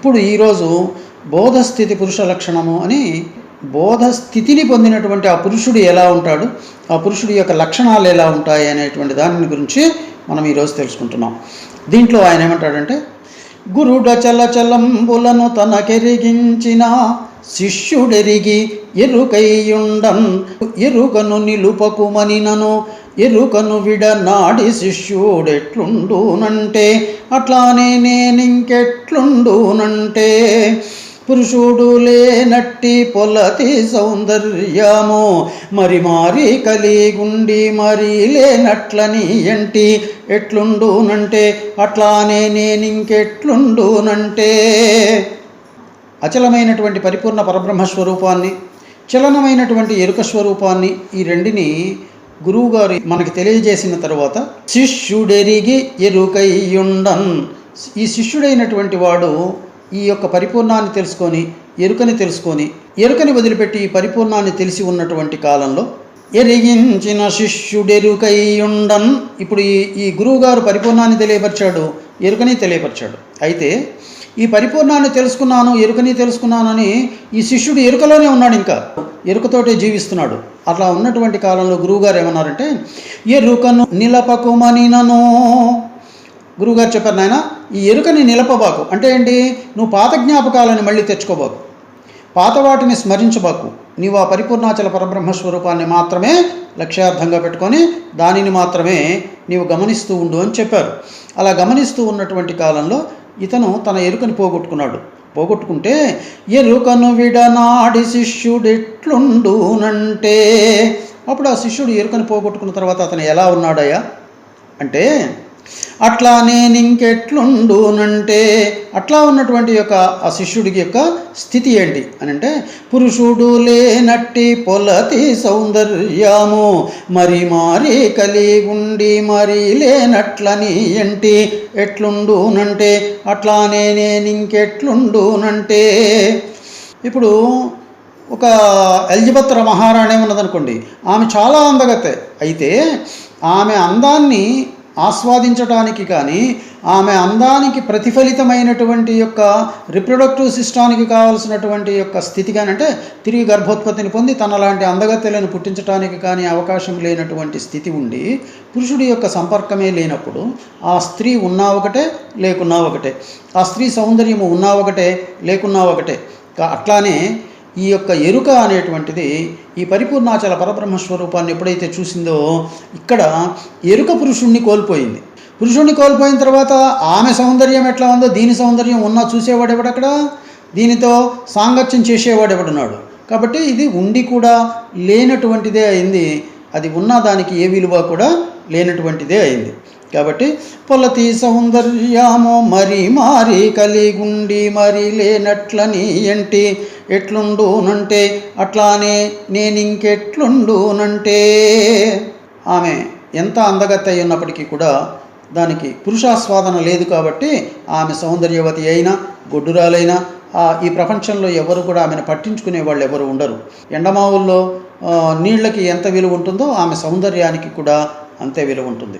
ఇప్పుడు ఈరోజు బోధస్థితి పురుష లక్షణము అని బోధస్థితిని పొందినటువంటి ఆ పురుషుడు ఎలా ఉంటాడు? ఆ పురుషుడి యొక్క లక్షణాలు ఎలా ఉంటాయి అనేటువంటి దాని గురించి మనం ఈరోజు తెలుసుకుంటున్నాం. దీంట్లో ఆయన ఏమంటాడంటే గురుడచల తన తనకెరిగించిన శిష్యుడెరిగి ఎరుకైయుండన్ ఎరుకను నిలుపకుమనినను ఎరుకను విడనాడి శిష్యుడెట్లుండునంటే అట్లానే నేనింకెట్లుండునంటే పురుషుడు లేనట్టి పొలతి సౌందర్యము మరి మారి కలిగుండి మరి లేనట్లని ఎంటి ఎట్లుండునంటే అట్లానే నేనింకెట్లుండునంటే. అచలమైనటువంటి పరిపూర్ణ పరబ్రహ్మ స్వరూపాన్ని చలనమైనటువంటి ఎరుక స్వరూపాన్ని ఈ రెండిని గురువుగారు మనకి తెలియజేసిన తర్వాత శిష్యుడెరిగి ఎరుకయ్యుండన్. ఈ శిష్యుడైనటువంటి వాడు ఈ యొక్క పరిపూర్ణాన్ని తెలుసుకొని ఎరుకని తెలుసుకొని ఎరుకని వదిలిపెట్టి ఈ పరిపూర్ణాన్ని తెలిసి ఉన్నటువంటి కాలంలో ఎరిగించిన శిష్యుడెరుకయ్యుండన్. ఇప్పుడు ఈ ఈ గురువుగారు పరిపూర్ణాన్ని తెలియపరిచాడు. ఎరుకని తెలియపరిచాడు. అయితే ఈ పరిపూర్ణాన్ని తెలుసుకున్నాను ఎరుకని తెలుసుకున్నానని ఈ శిష్యుడు ఎరుకలోనే ఉన్నాడు ఇంకా. ఎరుకతోటే జీవిస్తున్నాడు. అట్లా ఉన్నటువంటి కాలంలో గురువుగారు ఏమన్నారంటే ఎరుకను నిలపకుమనినను. గురువుగారు చెప్పారు నాయన ఈ ఎరుకని నిలపబాకు. అంటే ఏంటి? నువ్వు పాత జ్ఞాపకాలను మళ్ళీ తెచ్చుకోబాకు. పాత వాటిని స్మరించబాకు. నీవు ఆ పరిపూర్ణాచల పరబ్రహ్మ స్వరూపాన్ని మాత్రమే లక్ష్యార్థంగా పెట్టుకొని దానిని మాత్రమే నీవు గమనిస్తూ ఉండు అని చెప్పారు. అలా గమనిస్తూ ఉన్నటువంటి కాలంలో ఇతను తన ఎరుకని పోగొట్టుకున్నాడు. పోగొట్టుకుంటే ఎరుకను విడనాడి శిష్యుడెట్లుండునంటే? అప్పుడు ఆ శిష్యుడు ఎరుకని పోగొట్టుకున్న తర్వాత అతను ఎలా ఉన్నాడయ్యా? అంటే అట్లా నేను ఇంకెట్లుండునంటే అట్లా ఉన్నటువంటి యొక్క ఆ శిష్యుడికి యొక్క స్థితి ఏంటి? అని అంటే పురుషుడు లేనట్టి పొలతి సౌందర్యము మరి మారి కలిగుండి మరి లేనట్లని ఏంటి? ఎట్లుండునంటే అట్లానే నేను ఇంకెట్లుండునంటే ఇప్పుడు ఒక ఎలిజబెత్ మహారాణి ఉన్నదనుకోండి ఆమె చాలా అందగతే అయితే ఆమె అందాన్ని ఆస్వాదించడానికి కానీ ఆమె అందానికి ప్రతిఫలితమైనటువంటి యొక్క రిప్రొడక్టివ్ సిస్టానికి కావాల్సినటువంటి యొక్క స్థితి కానీ అంటే తిరిగి గర్భోత్పత్తిని పొంది తనలాంటి అందగత్తెలను పుట్టించడానికి కానీ అవకాశం లేనటువంటి స్థితి ఉండి పురుషుడి యొక్క సంపర్కమే లేనప్పుడు ఆ స్త్రీ ఉన్నా ఒకటే లేకున్నా ఒకటే. ఆ స్త్రీ సౌందర్యము ఉన్నా ఒకటే లేకున్నా ఒకటే. అట్లానే ఈ యొక్క ఎరుక అనేటువంటిది ఈ పరిపూర్ణాచల పరబ్రహ్మ స్వరూపాన్ని ఎప్పుడైతే చూసిందో ఇక్కడ ఎరుక పురుషుణ్ణి కోల్పోయింది. పురుషుణ్ణి కోల్పోయిన తర్వాత ఆమె సౌందర్యం ఎట్లా ఉందో దీని సౌందర్యం ఉన్నా చూసేవాడు ఎవడక్కడ దీనితో సాంగత్యం చేసేవాడు ఎవడున్నాడు కాబట్టి ఇది ఉండి కూడా లేనటువంటిదే అయింది. అది ఉన్న దానికి ఏ విలువ కూడా లేనటువంటిదే అయింది. కాబట్టి పొలతి సౌందర్యము మరి మారి కలిగుండి మరి లేనట్లని ఏంటి? ఎట్లుండునంటే అట్లానే నేనింకెట్లుండునంటే. ఆమె ఎంత అందగత్త అయినప్పటికీ కూడా దానికి పురుషాస్వాదన లేదు కాబట్టి ఆమె సౌందర్యవతి అయినా గొడ్డురాలైనా ఆ ఈ ప్రపంచంలో ఎవరు కూడా ఆమెను పట్టించుకునే వాళ్ళు ఎవరు ఉండరు. ఎండమావుల్లో నీళ్ళకి ఎంత విలువ ఉంటుందో ఆమె సౌందర్యానికి కూడా అంతే విలువ ఉంటుంది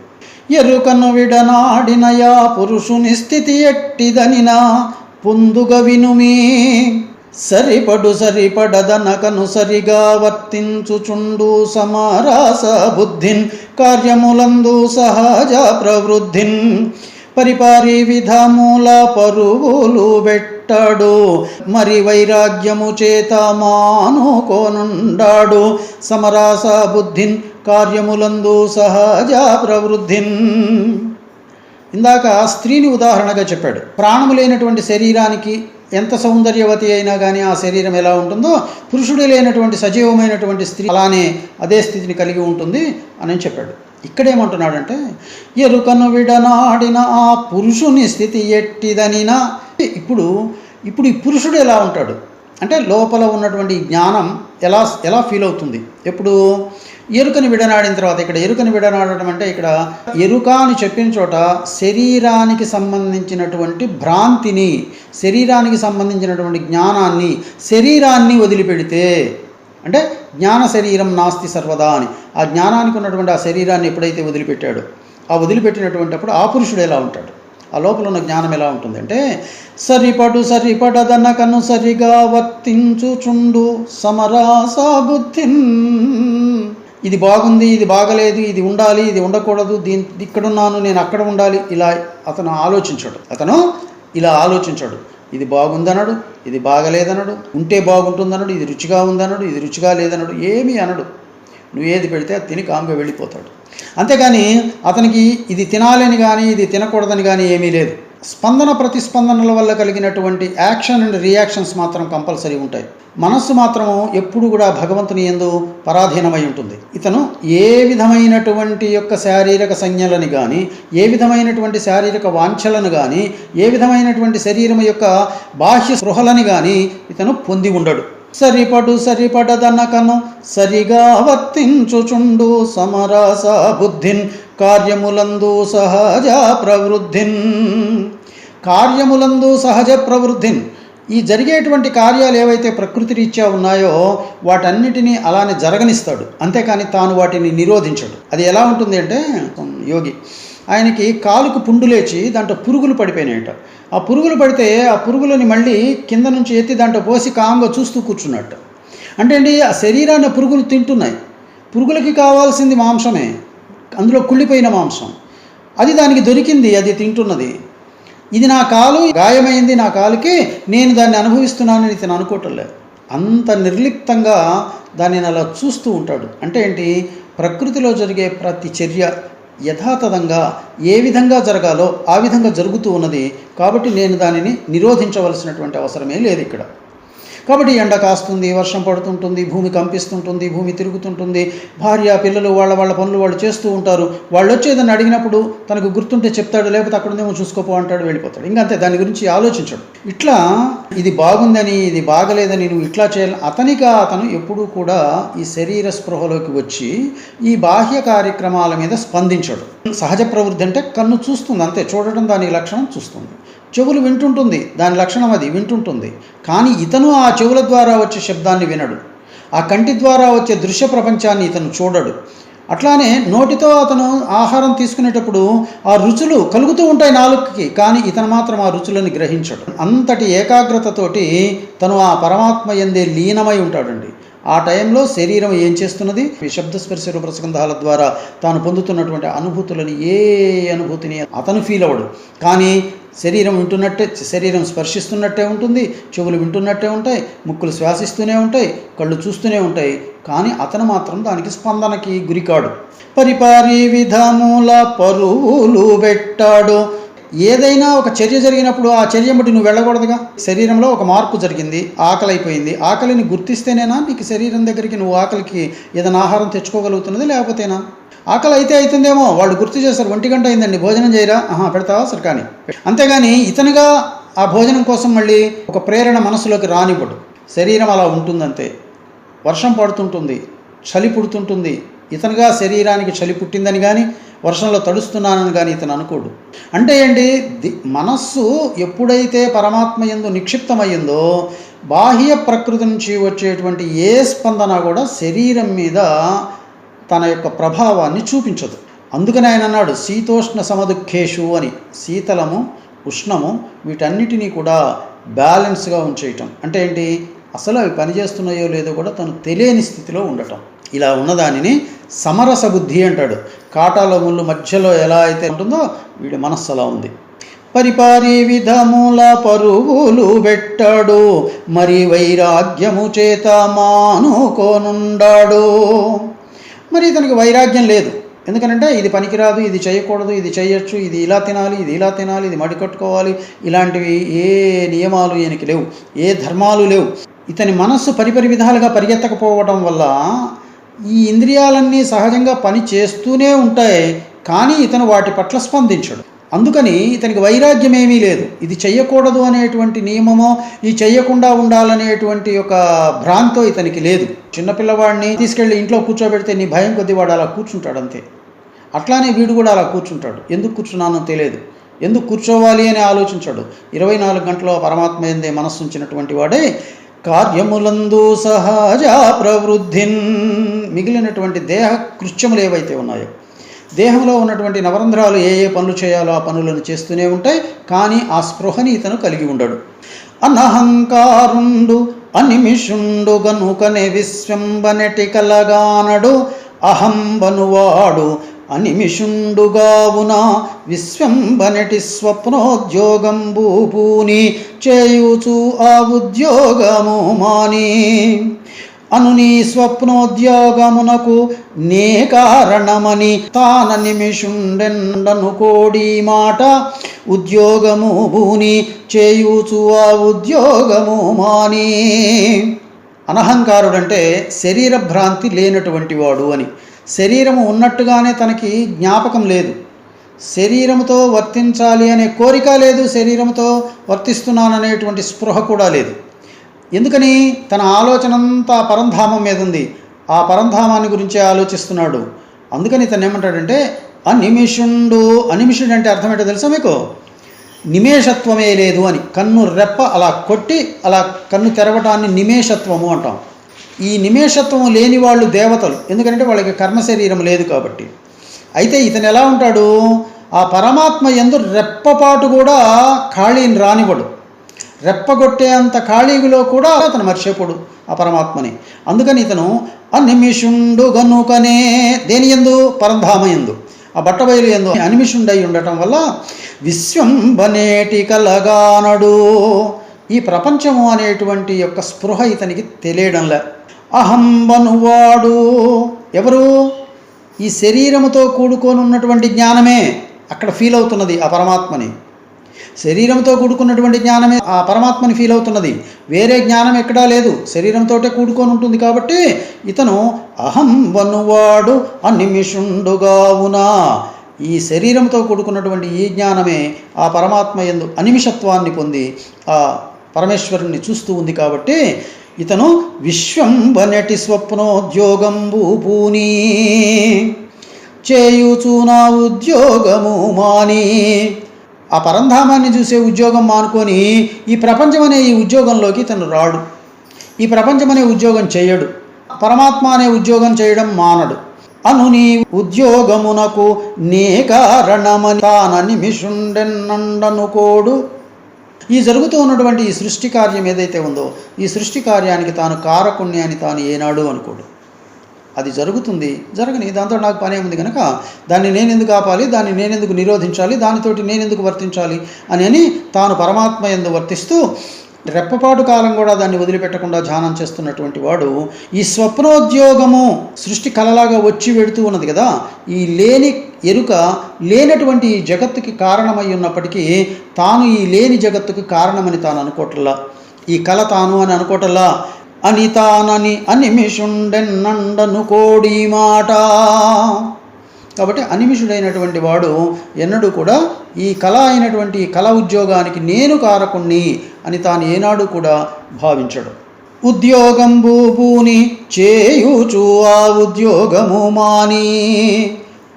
ఎరుకను విడనాడినయా పురుషుని స్థితి ఎట్టిదనినా పొందుగ వినుమీ. సరిపడు సరిపడదనకను సరిగా వర్తించుచుండు సమారాస బుద్ధిన్ కార్యములందు సహజ ప్రవృద్ధిన్. పరిపారి విధముల పరుగులు పెట్టాడు మరి వైరాగ్యము చేత మానుకోనుండాడు. సమరాస బుద్ధిన్ కార్యములందు సహజ ప్రవృద్ధిన్. ఇందాక స్త్రీని ఉదాహరణగా చెప్పాడు. ప్రాణము లేనటువంటి శరీరానికి ఎంత సౌందర్యవతి అయినా కానీ ఆ శరీరం ఎలా ఉంటుందో పురుషుడు లేనటువంటి సజీవమైనటువంటి స్త్రీ అలానే అదే స్థితిని కలిగి ఉంటుంది అని చెప్పాడు. ఇక్కడేమంటున్నాడంటే ఎరుకను విడనాడిన ఆ పురుషుని స్థితి ఎట్టిదనినా ఇప్పుడు ఇప్పుడు ఈ పురుషుడు ఎలా ఉంటాడు? అంటే లోపల ఉన్నటువంటి జ్ఞానం ఎలా ఎలా ఫీల్ అవుతుంది? ఎప్పుడు? ఎరుకని విడనాడిన తర్వాత ఇక్కడ ఎరుకని విడనాడటం అంటే ఇక్కడ ఎరుక అని చెప్పిన చోట శరీరానికి సంబంధించినటువంటి భ్రాంతిని శరీరానికి సంబంధించినటువంటి జ్ఞానాన్ని శరీరాన్ని వదిలిపెడితే అంటే జ్ఞాన శరీరం నాస్తి సర్వదా అని. ఆ జ్ఞానానికి ఉన్నటువంటి ఆ శరీరాన్ని ఎప్పుడైతే వదిలిపెట్టాడో ఆ వదిలిపెట్టినటువంటిప్పుడు ఆ పురుషుడు ఎలా ఉంటాడు? ఆ లోపల ఉన్న జ్ఞానం ఎలా ఉంటుందంటే సరిపడు సరిపడదన్న కను సరిగా వర్తించుచుండు సమరాస బుద్ధిన్. ఇది బాగుంది ఇది బాగలేదు ఇది ఉండాలి ఇది ఉండకూడదు దీని ఇక్కడున్నాను నేను అక్కడ ఉండాలి ఇలా అతను ఆలోచించాడు. అతను ఇలా ఆలోచించాడు. ఇది బాగుందనడు ఇది బాగలేదనడు ఉంటే బాగుంటుందనడు ఇది రుచిగా ఉందనడు ఇది రుచిగా లేదనడు ఏమీ అనడు. నువ్వు ఏది పెడితే అది తిని కామ్గా వెళ్ళిపోతాడు. అంతేగాని అతనికి ఇది తినాలని కానీ ఇది తినకూడదని కానీ ఏమీ లేదు. స్పందన ప్రతిస్పందనల వల్ల కలిగినటువంటి యాక్షన్ అండ్ రియాక్షన్స్ మాత్రం కంపల్సరీ ఉంటాయి. మనస్సు మాత్రము ఎప్పుడు కూడా భగవంతుని ఎందు పరాధీనమై ఉంటుంది. ఇతను ఏ విధమైనటువంటి యొక్క శారీరక సంజ్ఞలని కానీ ఏ విధమైనటువంటి శారీరక వాంఛలను కానీ ఏ విధమైనటువంటి శరీరం యొక్క బాహ్య స్పృహలని కానీ ఇతను పొంది ఉండడు. సరిపడు సరిపడదనకను సరిగా వర్తించుచుండు సమరస బుద్ధిన్ కార్యములందు సహజ ప్రవృద్ధిన్. కార్యములందు సహజ ప్రవృద్ధిన్. ఈ జరిగేటువంటి కార్యాలు ఏవైతే ప్రకృతి రీత్యా ఉన్నాయో వాటన్నిటినీ అలానే జరగనిస్తాడు. అంతేకాని తాను వాటిని నిరోధించడు. అది ఎలా ఉంటుంది అంటే యోగి ఆయనకి కాలుకు పుండు లేచి దాంట్లో పురుగులు పడిపోయినాయట. ఆ పురుగులు పడితే ఆ పురుగులని మళ్ళీ కింద నుంచి ఎత్తి దాంట్లో పోసి కాంగా చూస్తూ కూర్చున్నట్టు. అంటే అండి ఆ శరీరాన్ని పురుగులు తింటున్నాయి. పురుగులకి కావాల్సింది మాంసమే. అందులో కుళ్ళిపోయిన మాంసం. అది దానికి దొరికింది అది తింటున్నది. ఇది నా కాలు గాయమైంది నా కాలుకి నేను దాన్ని అనుభవిస్తున్నానని ఇతను అనుకోవటం లేదు. అంత నిర్లిప్తంగా దానిని అలా చూస్తూ ఉంటాడు. అంటే ఏంటి? ప్రకృతిలో జరిగే ప్రతి చర్య యథాతథంగా ఏ విధంగా జరగాలో ఆ విధంగా జరుగుతూ ఉన్నది కాబట్టి నేను దానిని నిరోధించవలసినటువంటి అవసరమే లేదు ఇక్కడ. కాబట్టి ఎండ కాస్తుంది వర్షం పడుతుంటుంది భూమి కంపిస్తుంటుంది భూమి తిరుగుతుంటుంది. భార్య పిల్లలు వాళ్ళ వాళ్ళ పనులు వాళ్ళు చేస్తూ ఉంటారు. వాళ్ళు వచ్చేదని అడిగినప్పుడు తనకు గుర్తుంటే చెప్తాడు లేకపోతే అక్కడ ఉందేమో చూసుకోపో అంటాడు వెళ్ళిపోతాడు. ఇంకా దాని గురించి ఆలోచించడు. ఇట్లా ఇది బాగుందని ఇది బాగలేదని నువ్వు ఇట్లా చేయాలి అతనిగా అతను ఎప్పుడూ కూడా ఈ శరీర స్పృహలోకి వచ్చి ఈ బాహ్య కార్యక్రమాల మీద స్పందించడు. సహజ ప్రవృద్ధి అంటే కన్ను చూస్తుంది అంతే. చూడటం దాని లక్షణం చూస్తుంది. చెవులు వింటుంటుంది. దాని లక్షణం అది వింటుంటుంది. కానీ ఇతను ఆ చెవుల ద్వారా వచ్చే శబ్దాన్ని వినడు. ఆ కంటి ద్వారా వచ్చే దృశ్య ప్రపంచాన్ని ఇతను చూడడు. అట్లానే నోటితో అతను ఆహారం తీసుకునేటప్పుడు ఆ రుచులు కలుగుతూ ఉంటాయి నాలుగుకి కానీ ఇతను మాత్రం ఆ రుచులను గ్రహించడు. అంతటి ఏకాగ్రతతోటి తను ఆ పరమాత్మ ఎందే లీనమై ఉంటాడండి. ఆ టైంలో శరీరం ఏం చేస్తున్నది? శబ్దస్పర్శ శబ్ద ద్వారా తాను పొందుతున్నటువంటి అనుభూతులని ఏ అనుభూతిని అతను ఫీల్ అవ్వడు. కానీ శరీరం వింటున్నట్టే శరీరం స్పర్శిస్తున్నట్టే ఉంటుంది చెవులు వింటున్నట్టే ఉంటాయి ముక్కులు శ్వాసిస్తూనే ఉంటాయి కళ్ళు చూస్తూనే ఉంటాయి. కానీ అతను మాత్రం దానికి స్పందనకి గురికాడు. పరిపారి విధముల పరువులు పెట్టాడు ఏదైనా ఒక చర్య జరిగినప్పుడు ఆ చర్య బట్టి నువ్వు వెళ్ళకూడదుగా? శరీరంలో ఒక మార్పు జరిగింది ఆకలి అయిపోయింది ఆకలిని గుర్తిస్తేనేనా నీకు శరీరం దగ్గరికి నువ్వు ఆకలికి ఏదైనా ఆహారం తెచ్చుకోగలుగుతున్నది లేకపోతేనా? ఆకలి అయితే అవుతుందేమో వాళ్ళు గుర్తు చేస్తారు ఒంటి గంట అయిందండి భోజనం చేయరా? ఆహా పెడతావా? సరే కానీ. అంతేగాని ఇతనుగా ఆ భోజనం కోసం మళ్ళీ ఒక ప్రేరణ మనసులోకి రానివ్వడు. శరీరం అలా ఉంటుందంతే. వర్షం పడుతుంటుంది చలి పుడుతుంటుంది. ఇతనుగా శరీరానికి చలి పుట్టిందని కానీ వర్షంలో తడుస్తున్నానని కానీ ఇతను అనుకోడు. అంటే ఏంటి? ది మనస్సు ఎప్పుడైతే పరమాత్మ ఎందు నిక్షిప్తమయ్యిందో బాహ్య ప్రకృతి నుంచి వచ్చేటువంటి ఏ స్పందన కూడా శరీరం మీద తన యొక్క ప్రభావాన్ని చూపించదు. అందుకని ఆయన అన్నాడు శీతోష్ణ సమదుఖేషు అని. శీతలము ఉష్ణము వీటన్నిటినీ కూడా బ్యాలెన్స్గా ఉంచేయటం. అంటే ఏంటి? అసలు అవి పనిచేస్తున్నాయో లేదో కూడా తను తెలియని స్థితిలో ఉండటం. ఇలా ఉన్నదానిని సమరస బుద్ధి అంటాడు. కాటాల ముళ్ళు మధ్యలో ఎలా అయితే ఉంటుందో వీడి మనస్సు అలా ఉంది. పరిపారి విధముల పరుగులు పెట్టాడు మరి వైరాగ్యము చేత మానుకోనుండాడు. మరి ఇతనికి వైరాగ్యం లేదు. ఎందుకనంటే ఇది పనికిరాదు ఇది చేయకూడదు ఇది చేయొచ్చు ఇది ఇలా తినాలి ఇది ఇలా తినాలి ఇది మడి కట్టుకోవాలి ఇలాంటివి ఏ నియమాలు ఈయనకి లేవు ఏ ధర్మాలు లేవు. ఇతని మనస్సు పరిపరి విధాలుగా పరిగెత్తకపోవడం వల్ల ఈ ఇంద్రియాలన్నీ సహజంగా పని చేస్తూనే ఉంటాయి కానీ ఇతను వాటి పట్ల స్పందించడు. అందుకని ఇతనికి వైరాగ్యం ఏమీ లేదు. ఇది చెయ్యకూడదు అనేటువంటి నియమమో ఈ చెయ్యకుండా ఉండాలనేటువంటి ఒక భ్రాంతో ఇతనికి లేదు. చిన్నపిల్లవాడిని తీసుకెళ్ళి ఇంట్లో కూర్చోబెడితే నీ భయం కొద్ది వాడు అలా కూర్చుంటాడు అంతే అట్లానే వీడు కూడా అలా కూర్చుంటాడు. ఎందుకు కూర్చున్నానో తెలియదు. ఎందుకు కూర్చోవాలి అని ఆలోచించాడు. ఇరవై నాలుగు గంటల పరమాత్మ ఎందే మనస్సు ఉంచినటువంటి వాడే కార్యములందు సహజ ప్రవృద్ధిన్ మిగిలినటువంటి దేహ కృత్యములు ఏవైతే ఉన్నాయో దేహంలో ఉన్నటువంటి నవరంధ్రాలు ఏ ఏ పనులు చేయాలో ఆ పనులను చేస్తూనే ఉంటాయి కానీ ఆ స్పృహని ఇతను కలిగి ఉండడు. అనహంకారుండు అనిమిషుండు గనుకనే విశ్వంబనటి కలగానడు అహంబనువాడు అనిమిషుండుగావున విశ్వంబనటి స్వప్నోద్యోగం భూపూని చేయుచు ఆ ఉద్యోగము మాని. అను నీ స్వప్నోద్యోగమునకు నే కారణమని తాన నిమిషుండెండను కోడి మాట. ఉద్యోగము భూని చేయూచువా ఆ ఉద్యోగము మాని. అనహంకారుడంటే శరీర భ్రాంతి లేనటువంటి వాడు అని. శరీరము ఉన్నట్టుగానే తనకి జ్ఞాపకం లేదు. శరీరముతో వర్తించాలి అనే కోరిక లేదు శరీరంతో వర్తిస్తున్నాననేటువంటి స్పృహ కూడా లేదు. ఎందుకని తన ఆలోచన అంతా పరంధామం మీద ఉంది ఆ పరంధామాన్ని గురించే ఆలోచిస్తున్నాడు. అందుకని ఇతను ఏమంటాడంటే అనిమిషుండు అనిమిషుడు అంటే అర్థం ఏంటో తెలుసా మీకు? నిమేషత్వమే లేదు అని. కన్ను రెప్ప అలా కొట్టి అలా కన్ను తెరవటాన్ని నిమేషత్వము అంటాం. ఈ నిమేషత్వం లేని వాళ్ళు దేవతలు. ఎందుకంటే వాళ్ళకి కర్మ శరీరం లేదు కాబట్టి. అయితే ఇతను ఎలా ఉంటాడు? ఆ పరమాత్మ ఎందు రెప్పపాటు కూడా ఖాళీని రానివ్వడు. రెప్పగొట్టే అంత కూడా అతను మర్చిపోడు ఆ పరమాత్మని. అందుకని ఇతను అనిమిషుండు గనుకనే దేని ఎందు పరంధామ ఎందు ఆ బట్టబయలు ఎందు అనిమిషుండై ఉండటం వల్ల విశ్వం బనేటి కలగానడు. ఈ ప్రపంచము అనేటువంటి యొక్క స్పృహ ఇతనికి తెలియడంలే. అహంబనువాడు ఎవరు? ఈ శరీరముతో కూడుకొని ఉన్నటువంటి జ్ఞానమే అక్కడ ఫీల్ అవుతున్నది ఆ పరమాత్మని. శరీరంతో కూడుకున్నటువంటి జ్ఞానమే ఆ పరమాత్మని ఫీల్ అవుతున్నది. వేరే జ్ఞానం ఎక్కడా లేదు. శరీరంతోటే కూడుకొని ఉంటుంది కాబట్టి ఇతను అహం వనువాడు అనిమిషుండుగావునా. ఈ శరీరంతో కూడుకున్నటువంటి ఈ జ్ఞానమే ఆ పరమాత్మ ఎందు అనిమిషత్వాన్ని పొంది ఆ పరమేశ్వరుణ్ణి చూస్తూ ఉంది కాబట్టి ఇతను విశ్వం వనటి స్వప్నోద్యోగం భూపూని చేయుచూనా ఉద్యోగము మాని. ఆ పరంధామాన్ని చూసే ఉద్యోగం మానుకొని ఈ ప్రపంచం అనే ఈ ఉద్యోగంలోకి తను రాడు. ఈ ప్రపంచం అనే ఉద్యోగం చేయడు. పరమాత్మ అనే ఉద్యోగం చేయడం మానడు. అను నీ ఉద్యోగమునకు నే కారణమని తాన నిమిషుండెన్నండనుకోడు ఈ జరుగుతూ ఉన్నటువంటి ఈ సృష్టి కార్యం ఏదైతే ఉందో ఈ సృష్టి కార్యానికి తాను కారకుణ్ణి అని తాను ఏనాడు అనుకోడు. అది జరుగుతుంది జరగని దాంతో నాకు పని ఉంది కనుక దాన్ని నేను ఎందుకు ఆపాలి దాన్ని నేను ఎందుకు నిరోధించాలి దానితోటి నేను ఎందుకు వర్తించాలి అని అని తాను పరమాత్మ ఎందు వర్తిస్తూ రెప్పపాటు కాలం కూడా దాన్ని వదిలిపెట్టకుండా ధ్యానం చేస్తున్నటువంటి వాడు ఈ స్వప్నోద్యోగము సృష్టి కలలాగా వచ్చి వెడుతూ ఉన్నది కదా ఈ లేని ఎరుక లేనటువంటి ఈ జగత్తుకి కారణమై ఉన్నప్పటికీ తాను ఈ లేని జగత్తుకు కారణమని తాను అనుకోవట్లా. ఈ కళ తాను అని అనుకోవటల్లా అని తానని అనిమిషుండెన్నండను కోడి మాట. కాబట్టి అనిమిషుడైనటువంటి వాడు ఎన్నడూ కూడా ఈ కళ అయినటువంటి ఈ కళ ఉద్యోగానికి నేను కారకుణ్ణి అని తాను ఏనాడు కూడా భావించడు. ఉద్యోగం భూపూని చేయుచు ఆ ఉద్యోగము మాని.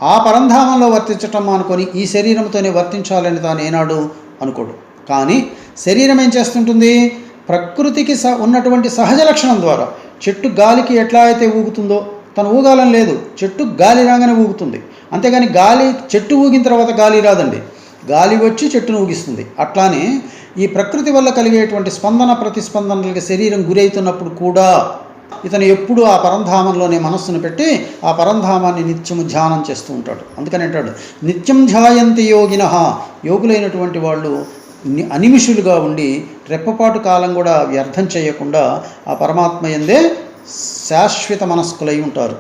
ఆ పరంధామంలో వర్తించటం అనుకొని ఈ శరీరంతోనే వర్తించాలని తాను ఏనాడు అనుకోడు. కానీ శరీరం ఏం చేస్తుంటుంది? ప్రకృతికి స ఉన్నటువంటి సహజ లక్షణం ద్వారా. చెట్టు గాలికి ఎట్లా అయితే ఊగుతుందో తను ఊగాలని లేదు. చెట్టు గాలి రాగానే ఊగుతుంది. అంతేగాని గాలి చెట్టు ఊగిన తర్వాత గాలి రాదండి. గాలి వచ్చి చెట్టును ఊగిస్తుంది. అట్లానే ఈ ప్రకృతి వల్ల కలిగేటువంటి స్పందన ప్రతిస్పందనలకి శరీరం గురవుతున్నప్పుడు కూడా ఇతను ఎప్పుడూ ఆ పరంధామంలోనే మనస్సును పెట్టి ఆ పరంధామాన్ని నిత్యము ధ్యానం చేస్తూ ఉంటాడు. అందుకని అంటాడు నిత్యం ధ్యాయంతి యోగిన. యోగులైనటువంటి వాళ్ళు అనిమిషులుగా ఉండి రెప్పపాటు కాలం కూడా వ్యర్థం చేయకుండా ఆ పరమాత్మ ఎందే శాశ్వత మనస్కులై ఉంటారు.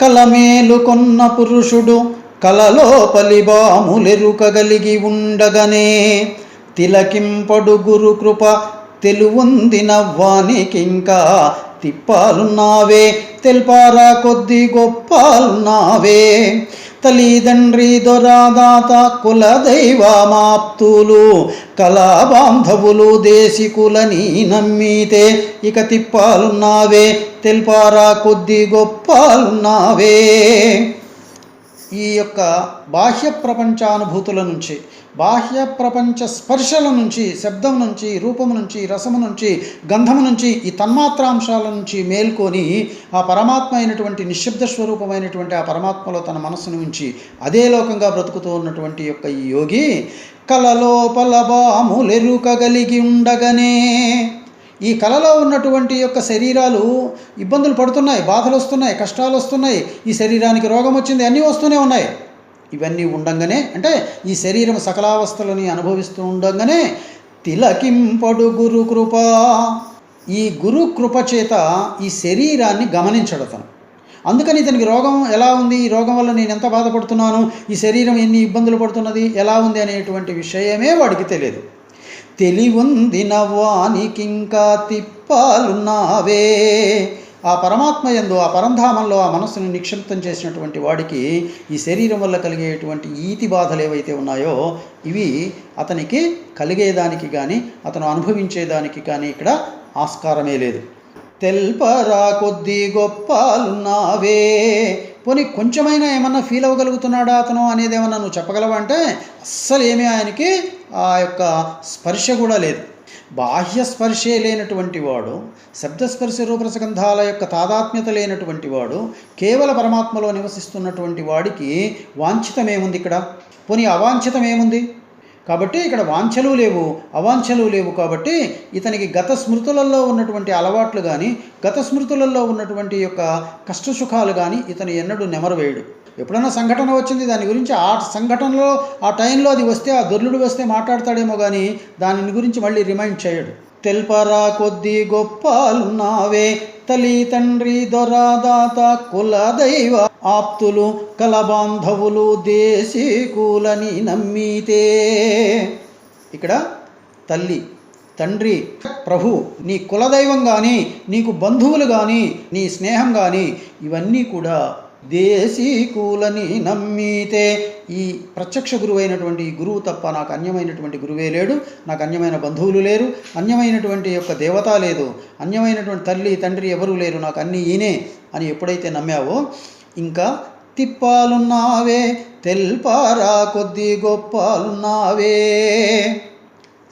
కలమేలుకొన్న పురుషుడు కలలోపలి బాములెరుకగలిగి ఉండగనే. తిలకింపడు గురు కృప తెలువుందిన వానికింకా తిప్పాలున్నావే. తెల్పారా కొద్ది గొప్పాలున్నావే. తల్లిదండ్రి దొరాదాత కుల దైవమాప్తులు కళాబాంధవులు దేశికులని నమ్మితే ఇక తిప్పాలున్నావే తెల్పారా కొద్ది గొప్పాలున్నావే. ఈ యొక్క బాహ్య ప్రపంచానుభూతుల నుంచి బాహ్య ప్రపంచ స్పర్శల నుంచి శబ్దం నుంచి రూపము నుంచి రసము నుంచి గంధము నుంచి ఈ తన్మాత్రాంశాల నుంచి మేల్కొని ఆ పరమాత్మ అయినటువంటి నిశ్శబ్ద స్వరూపమైనటువంటి ఆ పరమాత్మలో తన మనస్సును ఉంచి అదే లోకంగా బ్రతుకుతూ ఉన్నటువంటి యొక్క ఈ యోగి కలలోపల బాములెరుకగలిగి ఉండగనే ఈ కళలో ఉన్నటువంటి యొక్క శరీరాలు ఇబ్బందులు పడుతున్నాయి బాధలు వస్తున్నాయి కష్టాలు వస్తున్నాయి. ఈ శరీరానికి రోగం వచ్చింది అన్నీ వస్తూనే ఉన్నాయి. ఇవన్నీ ఉండంగానే అంటే ఈ శరీరం సకలావస్థలని అనుభవిస్తూ ఉండగానే తిలకింపడు గురు కృప. ఈ గురు కృప చేత ఈ శరీరాన్ని గమనించడు అందుకని ఇతనికి రోగం ఎలా ఉంది? ఈ రోగం వల్ల నేను ఎంత బాధపడుతున్నాను? ఈ శరీరం ఎన్ని ఇబ్బందులు పడుతున్నది? ఎలా ఉంది అనేటువంటి విషయమే వాడికి తెలియదు. తెలివుంది నవ్వానికింకా తిప్పాలున్నావే. ఆ పరమాత్మ యందు ఆ పరంధామంలో ఆ మనస్సును నిక్షిప్తం చేసినటువంటి వాడికి ఈ శరీరం వల్ల కలిగేటువంటి ఈతి బాధలు ఏవైతే ఉన్నాయో ఇవి అతనికి కలిగేదానికి కానీ అతను అనుభవించేదానికి కానీ ఇక్కడ ఆస్కారమే లేదు. తెల్పరా కొద్ది గొప్పాలున్నావే. పోనీ కొంచెమైనా ఏమన్నా ఫీల్ అవ్వగలుగుతున్నాడా అతను అనేది ఏమన్నా నువ్వు చెప్పగలవా అంటే అస్సలు ఏమీ ఆయనకి ఆ యొక్క స్పర్శ కూడా లేదు. బాహ్యస్పర్శే లేనటువంటి వాడు శబ్దస్పర్శ రూపరసగంధాల యొక్క తాదాత్మ్యత లేనటువంటి వాడు కేవల పరమాత్మలో నివసిస్తున్నటువంటి వాడికి వాంఛితమేముంది ఇక్కడ? పోనీ అవాంఛితమేముంది? కాబట్టి ఇక్కడ వాంఛలు లేవు అవాంఛలు లేవు కాబట్టి ఇతనికి గత స్మృతులలో ఉన్నటువంటి అలవాట్లు కానీ గత స్మృతులలో ఉన్నటువంటి యొక్క కష్టసుఖాలు కానీ ఇతను ఎన్నడూ నెమరవేయడు. ఎప్పుడైనా సంఘటన వచ్చింది దాని గురించి ఆ సంఘటనలో ఆ టైంలో అది వస్తే ఆ దొర్లుడు వస్తే మాట్లాడతాడేమో కానీ దాని గురించి మళ్ళీ రిమైండ్ చేయడు. తెల్పరా కొద్ది గొప్పలున్నావే తల్లి తండ్రి దొరాదాత కుల దైవ ఆప్తులు కలబాంధవులు దేశీకులని నమ్మితే. ఇక్కడ తల్లి తండ్రి ప్రభు నీ కులదైవం కానీ నీకు బంధువులు కానీ నీ స్నేహం కానీ ఇవన్నీ కూడా దేశీకులని నమ్మితే ఈ ప్రత్యక్ష గురువు అయినటువంటి గురువు తప్ప నాకు అన్యమైనటువంటి గురువే లేడు నాకు అన్యమైన బంధువులు లేరు అన్యమైనటువంటి యొక్క దేవత లేదు అన్యమైనటువంటి తల్లి తండ్రి ఎవరూ లేరు నాకు అన్ని ఈయనే అని ఎప్పుడైతే నమ్మావో ఇంకా తిప్పాలున్నావే తెల్పారా కొద్ది గొప్పాలున్నావే.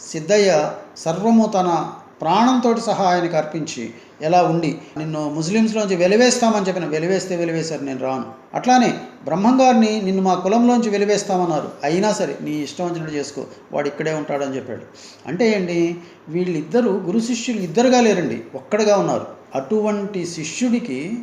సిద్ధయ్య సర్వము తన ప్రాణంతో సహా ఆయనకు అర్పించి ఎలా ఉండి? నిన్ను ముస్లిమ్స్లోంచి వెలివేస్తామని చెప్పిన వెలివేస్తే వెలివేశారు నేను రాను. అట్లానే బ్రహ్మంగారిని నిన్ను మా కులంలోంచి వెలివేస్తామన్నారు. అయినా సరే నీ ఇష్టం వచ్చినట్టు చేసుకో వాడు ఇక్కడే ఉంటాడని చెప్పాడు. అంటే ఏంటి? వీళ్ళిద్దరూ గురు శిష్యులు ఇద్దరుగా లేరండి ఒక్కడిగా ఉన్నారు. అటువంటి శిష్యుడికి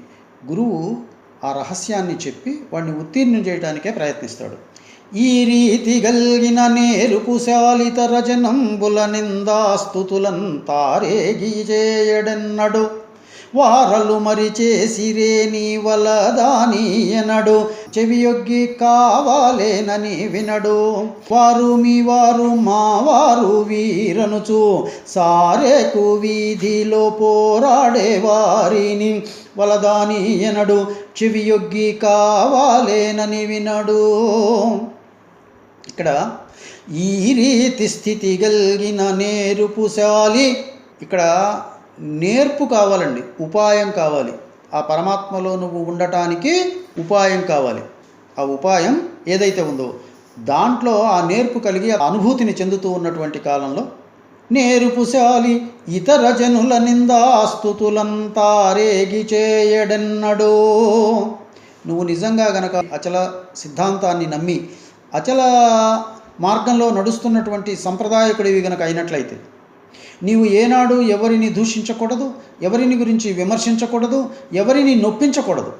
గురువు ఆ రహస్యాన్ని చెప్పి వాడిని ఉత్తీర్ణం చేయడానికే ప్రయత్నిస్తాడు. ఈ రీతి గల్గిన నేరుపుశాలిత రజనంబుల నిందాస్తుతులం తారేగి చేయడెన్నడు వారలు మరి చేసిరే నీ వలదాని ఎనడు. చెవియొగ్గి కావాలేనని వినడు. వారు మీ వారు మా వారు వీరనుచు. సారేకు వీధిలో పోరాడే వారిని వలదాని ఎనడు. చెవియొగ్గి కావాలేనని వినడు. ఇక్కడ ఈ రీతి స్థితి కలిగిన నేర్పుశాలి ఇక్కడ నేర్పు కావాలండి ఉపాయం కావాలి. ఆ పరమాత్మలో నువ్వు ఉండటానికి ఉపాయం కావాలి. ఆ ఉపాయం ఏదైతే ఉందో దాంట్లో ఆ నేర్పు కలిగి అనుభూతిని చెందుతూ ఉన్నటువంటి కాలంలో నేర్పుశాలి ఇతర జనుల నిందాస్తుతులంతా రేగి చేయడన్నడో. నువ్వు నిజంగా గనక అచల సిద్ధాంతాన్ని నమ్మి అచల మార్గంలో నడుస్తున్నటువంటి సంప్రదాయకుడివి గనక అయినట్లయితే నీవు ఏనాడు ఎవరిని దూషించకూడదు ఎవరిని గురించి విమర్శించకూడదు ఎవరిని నొప్పించకూడదు.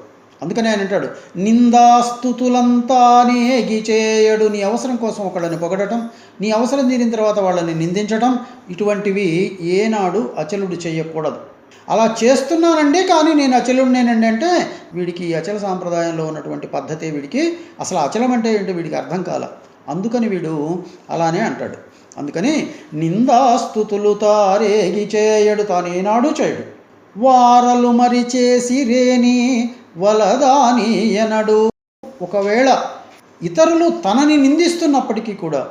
అందుకని ఆయన అంటాడు నిందాస్తుతులంతా నేగి చేయడు నీ అవసరం కోసం ఒకళ్ళని పొగడటం నీ అవసరం తీరిన తర్వాత వాళ్ళని నిందించటం ఇటువంటివి ఏనాడు అచలుడు చేయకూడదు. అలా చేస్తున్నానండి కానీ నేను అచలుడినేనండి అంటే వీడికి ఈ అచల సాంప్రదాయంలో ఉన్నటువంటి పద్ధతి వీడికి అసలు అచలం అంటే ఏంటి వీడికి అర్థం కాల. అందుకని వీడు అలానే అంటాడు. అందుకని నిందాస్తుతులు తారేగి చేయడు తానేనాడు చేయడు. వారలు మరి చేసి రేని వలదాని ఎనడు. ఒకవేళ ఇతరులు తనని నిందిస్తున్నప్పటికీ కూడా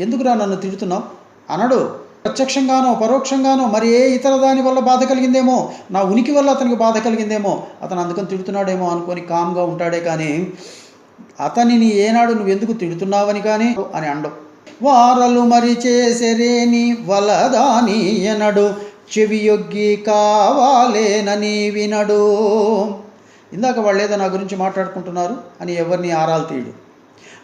ఎందుకురా నన్ను తిడుతున్నావు? అనడు. ప్రత్యక్షంగానో పరోక్షంగానో మరి ఏ ఇతర దాని వల్ల బాధ కలిగిందేమో నా ఉనికి వల్ల అతనికి బాధ కలిగిందేమో అతను అందుకని తిడుతున్నాడేమో అనుకొని కామ్గా ఉంటాడే కానీ అతనిని ఏనాడు నువ్వు ఎందుకు తిడుతున్నావని కానీ అని అండవు వారలు మరి చేసేరేని వలదాని ఎనడు చెవియొగ్గి కావాలేనని వినడు. ఇందాక వాళ్ళు ఏదో నా గురించి మాట్లాడుకుంటున్నారు అని ఎవరిని ఆరాలు తీయడు.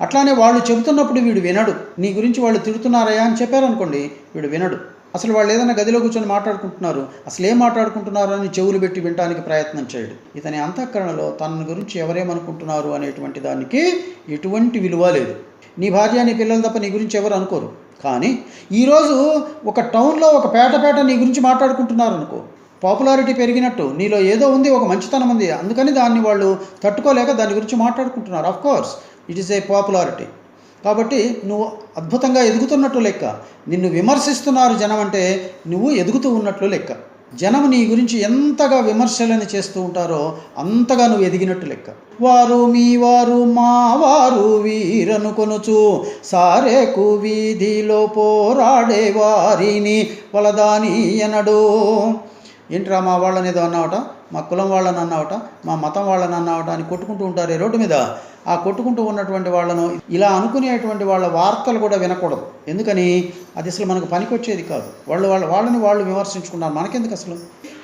అట్లానే వాళ్ళు చెబుతున్నప్పుడు వీడు వినడు. నీ గురించి వాళ్ళు తిడుతున్నారయా అని చెప్పారనుకోండి వీడు వినడు. అసలు వాళ్ళు ఏదైనా గదిలో కూర్చొని మాట్లాడుకుంటున్నారు అసలు ఏం మాట్లాడుకుంటున్నారు అని చెవులు పెట్టి వినడానికి ప్రయత్నం చేయడు. ఇతని అంతఃకరణలో తన గురించి ఎవరేమనుకుంటున్నారు అనేటువంటి దానికి ఎటువంటి విలువ లేదు. నీ భార్య నీ పిల్లలు తప్ప నీ గురించి ఎవరు అనుకోరు. కానీ ఈరోజు ఒక టౌన్లో ఒక పేట పేట నీ గురించి మాట్లాడుకుంటున్నారు అనుకో పాపులారిటీ పెరిగినట్టు నీలో ఏదో ఉంది ఒక మంచితనం ఉంది అందుకని దాన్ని వాళ్ళు తట్టుకోలేక దాని గురించి మాట్లాడుకుంటున్నారు. Of course it is a popularity కాబట్టి నువ్వు అద్భుతంగా ఎదుగుతున్నట్టు లెక్క. నిన్ను విమర్శిస్తున్నారు జనం అంటే నువ్వు ఎదుగుతూ ఉన్నట్లు లెక్క. జనం నీ గురించి ఎంతగా విమర్శలను చేస్తూ ఉంటారో అంతగా నువ్వు ఎదిగినట్టు లెక్క. వారు మీ వారు మా వారు వీరనుకొనుచు సారేకు వీధిలో పోరాడే వారిని వలదాని ఎనడో ఏంట్రా మా వాళ్ళని ఏదో అన్నావట? మా కులం వాళ్ళని అన్నావట? మా మతం వాళ్ళని అన్నావట? అని కొట్టుకుంటూ ఉంటారు రోడ్డు మీద. ఆ కొట్టుకుంటూ ఉన్నటువంటి వాళ్ళను ఇలా అనుకునేటువంటి వాళ్ళ వార్తలు కూడా వినకూడదు. ఎందుకని? అది అసలు మనకు పనికొచ్చేది కాదు. వాళ్ళు వాళ్ళ వాళ్ళని వాళ్ళు విమర్శించుకున్నారు. మనకెందుకు అసలు?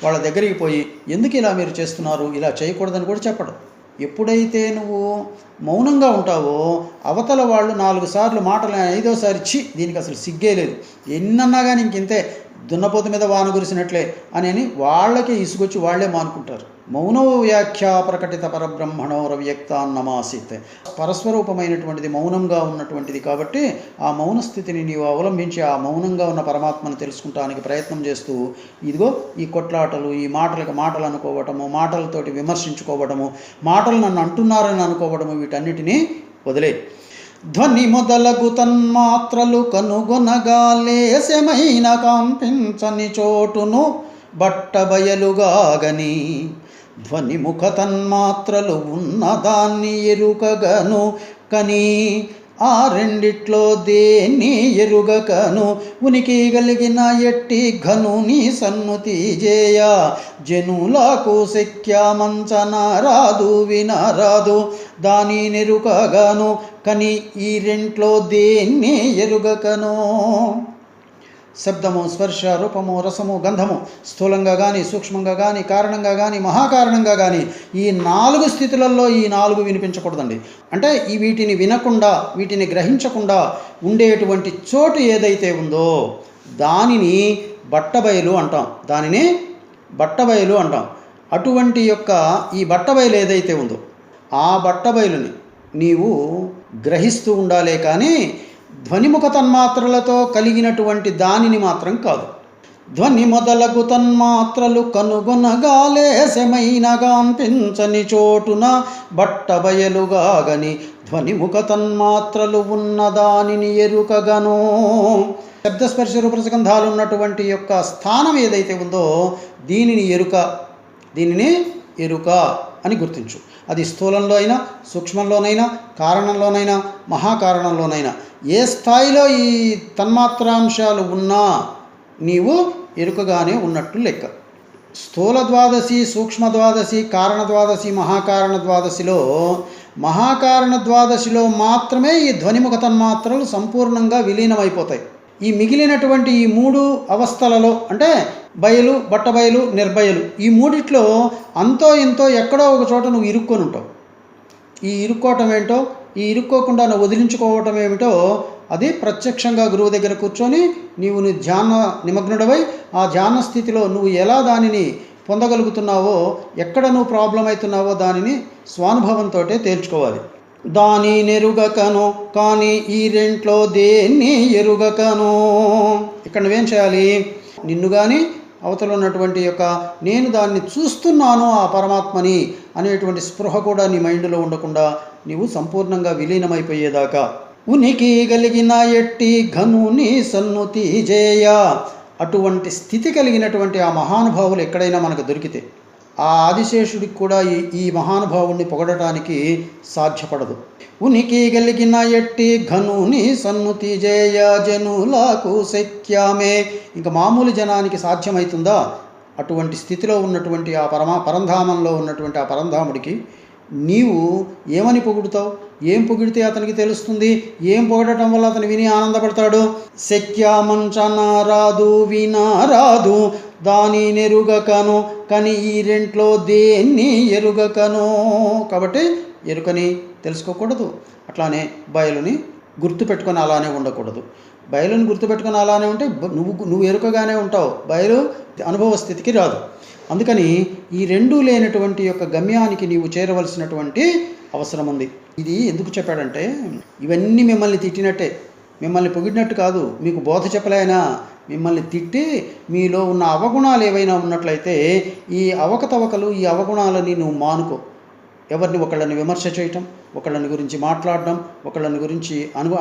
వాళ్ళ దగ్గరికి పోయి ఎందుకు ఇలా మీరు చేస్తున్నారు? ఇలా చేయకూడదని కూడా చెప్పడం. ఎప్పుడైతే నువ్వు మౌనంగా ఉంటావో అవతల వాళ్ళు నాలుగు సార్లు మాటలు ఐదోసారి చి దీనికి అసలు సిగ్గే లేదు. ఎన్నన్నా కానీ ఇంకింతే దున్నపోతు మీద వాన కురిసినట్లే అని అని వాళ్ళకే ఇసుకొచ్చి వాళ్ళే మానుకుంటారు. మౌనో వ్యాఖ్య ప్రకటిత పరబ్రహ్మణో వ్యక్త నమాసిత్ పరస్వరూపమైనటువంటిది మౌనంగా ఉన్నటువంటిది కాబట్టి ఆ మౌన స్థితిని నీవు అవలంబించి ఆ మౌనంగా ఉన్న పరమాత్మను తెలుసుకుంటానికి ప్రయత్నం చేస్తూ ఇదిగో ఈ కొట్లాటలు ఈ మాటలకు మాటలు అనుకోవటము మాటలతోటి విమర్శించుకోవటము మాటలు నన్ను అంటున్నారని అనుకోవడము వీటన్నిటినీ వదిలే. ధ్వని మొదలగు తన్మాత్రలు కనుగొనగా లేశమైన కంపించని చోటును బట్టబయలుగాగని ధ్వనిముఖ తన్మాత్రలు ఉన్నదాన్ని ఎరుకగను కని ఆ రెండిట్లో దేన్ని ఎరుగకను ఉనికి కలిగిన ఎట్టి ఘనుని సన్నుతి జేయ జనులకు శక్యామంచన రాదు వినరాదు దాని నెరుకగాను కని ఈ రెంట్లో దేన్ని ఎరుగకను శబ్దము స్పర్శ రూపము రసము గంధము స్థూలంగా కానీ సూక్ష్మంగా కానీ కారణంగా కానీ మహాకారణంగా కానీ ఈ నాలుగు స్థితులలో ఈ నాలుగు వినిపించకూడదండి. అంటే ఈ వీటిని వినకుండా వీటిని గ్రహించకుండా ఉండేటువంటి చోటు ఏదైతే ఉందో దానిని బట్టబయలు అంటాం. దానిని బట్టబయలు అంటాం. అటువంటి యొక్క ఈ బట్టబయలు ఏదైతే ఉందో ఆ బట్టబయలుని నీవు గ్రహిస్తూ ఉండాలే కానీ ధ్వనిముఖ తన్మాత్రలతో కలిగినటువంటి దానిని మాత్రం కాదు. ధ్వని మొదలగు తన్మాత్రలు కనుగొనగాలేశమైన గాంపించని చోటున బట్టబయలుగాగని ధ్వనిముఖ తన్మాత్రలు ఉన్న దానిని ఎరుకగను. శబ్దస్పర్శ రూపసగంధాలు ఉన్నటువంటి యొక్క స్థానం ఏదైతే ఉందో దీనిని ఎరుక. దీనిని ఎరుక. అని గుర్తించు. అది స్థూలంలో అయినా సూక్ష్మంలోనైనా కారణంలోనైనా మహాకారణంలోనైనా. ఏ స్థాయిలో ఈ తన్మాత్రాంశాలు ఉన్నా నీవు ఎరుకగానే ఉన్నట్లు లెక్క. స్థూల ద్వాదశి సూక్ష్మ ద్వాదశి కారణ ద్వాదశి మహాకారణ ద్వాదశిలో మహాకారణ ద్వాదశిలో మాత్రమే ఈ ధ్వనిముఖ తన్మాత్రలు సంపూర్ణంగా విలీనమైపోతాయి. ఈ మిగిలినటువంటి ఈ మూడు అవస్థలలో అంటే బయలు బట్టబయలు నిర్భయలు ఈ మూడిట్లో అంతో ఇంతో ఎక్కడో ఒక చోట నువ్వు ఇరుక్కొని ఉంటావు. ఈ ఇరుక్కోవటం ఏంటో ఈ ఇరుక్కోకుండా నువ్వు వదిలించుకోవటం ఏమిటో అది ప్రత్యక్షంగా గురువు దగ్గర కూర్చొని నీవు నీ ధ్యాన నిమగ్నుడవై ఆ ధ్యాన స్థితిలో నువ్వు ఎలా దానిని పొందగలుగుతున్నావో ఎక్కడ నువ్వు ప్రాబ్లం అవుతున్నావో దానిని స్వానుభవంతో తేల్చుకోవాలి. దాని నెరుగకను కానీ ఈ రెంట్లో దేన్ని ఎరుగకను? ఇక్కడ నువ్వేం చేయాలి? నిన్ను కానీ అవతల ఉన్నటువంటి యొక్క నేను దాన్ని చూస్తున్నాను ఆ పరమాత్మని అనేటువంటి స్పృహ కూడా నీ మైండ్లో ఉండకుండా నీవు సంపూర్ణంగా విలీనమైపోయేదాకా. ఉనికి కలిగిన ఎట్టి ఘనుని సన్నుతి జేయ అటువంటి స్థితి కలిగినటువంటి ఆ మహానుభావులు ఎక్కడైనా మనకు దొరికితే ఆ ఆదిశేషుడికి కూడా ఈ ఈ మహానుభావుణ్ణి పొగడటానికి సాధ్యపడదు. ఉనికి గలిగిన ఎట్టి ఘనుని సన్నుతి జయ జనులకు శక్యామే. ఇంకా మామూలు జనానికి సాధ్యమవుతుందా అటువంటి స్థితిలో ఉన్నటువంటి ఆ పరమా పరంధామంలో ఉన్నటువంటి ఆ పరంధాముడికి నీవు ఏమని పొగుడుతావు? ఏం పొగిడితే అతనికి తెలుస్తుంది? ఏం పొగడటం వల్ల అతను విని ఆనందపడతాడు? శక్యామంచన రాదు వినా రాదు దాని కానీ ఈ రెంట్లో దేన్ని ఎరుగకను? కాబట్టి ఎరుకని తెలుసుకోకూడదు. అట్లానే బయలుని గుర్తుపెట్టుకొని అలానే ఉండకూడదు. బయలుని గుర్తుపెట్టుకొని అలానే ఉంటే నువ్వు నువ్వు ఎరుకగానే ఉంటావు. బయలు అనుభవ స్థితికి రాదు. అందుకని ఈ రెండూ లేనటువంటి యొక్క గమ్యానికి నీవు చేరవలసినటువంటి అవసరం ఉంది ఇది ఎందుకు చెప్పాడంటే ఇవన్నీ మిమ్మల్ని తిట్టినట్టే. మిమ్మల్ని పొగిడినట్టు కాదు. మీకు బోధ చెప్పలేనా? మిమ్మల్ని తిట్టి మీలో ఉన్న అవగుణాలు ఏవైనా ఉన్నట్లయితే ఈ అవకతవకలు ఈ అవగుణాలని నువ్వు మానుకో. ఎవరిని ఒకళ్ళని విమర్శ చేయటం ఒకళ్ళని గురించి మాట్లాడడం ఒకళ్ళని గురించి అను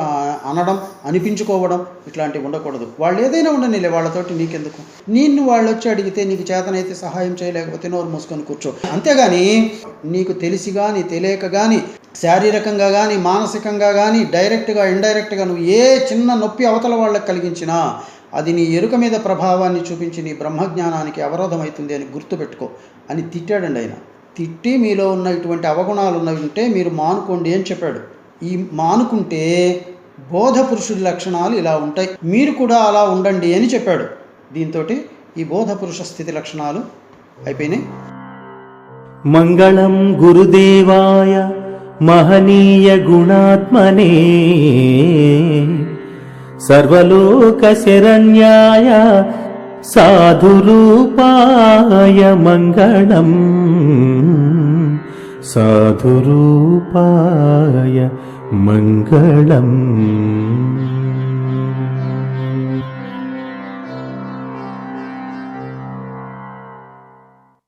అనడం అనిపించుకోవడం ఇట్లాంటివి ఉండకూడదు. వాళ్ళు ఏదైనా ఉండనిలే వాళ్ళతోటి నీకెందుకు? నిన్ను వాళ్ళు వచ్చి అడిగితే నీకు చేతనైతే సహాయం చేయలేకపోతే నోరు మూసుకొని కూర్చో. అంతేగాని నీకు తెలిసి కానీ తెలియక కానీ శారీరకంగా కానీ మానసికంగా కానీ డైరెక్ట్గా ఇండైరెక్ట్గా నువ్వు ఏ చిన్న నొప్పి అవతల వాళ్ళకి కలిగించినా అది నీ ఎరుక మీద ప్రభావాన్ని చూపించి నీ బ్రహ్మజ్ఞానానికి అవరోధమవుతుంది అని గుర్తుపెట్టుకో. అని తిట్టాడండి ఆయన. తిట్టి మీలో ఉన్నటువంటి అవగుణాలు ఉన్నవి ఉంటే మీరు మానుకోండి అని చెప్పాడు. ఈ మానుకుంటే బోధ పురుషుడి లక్షణాలు ఇలా ఉంటాయి. మీరు కూడా అలా ఉండండి అని చెప్పాడు. దీంతో ఈ బోధ పురుష స్థితి లక్షణాలు అయిపోయినాయి. మంగళం గురుదేవాయ మహనీయ గుణాత్మనే. సర్వలోక శరణ్యాయ సాధురూపాయ మంగళం. साधुरूपाय मङ्गलम्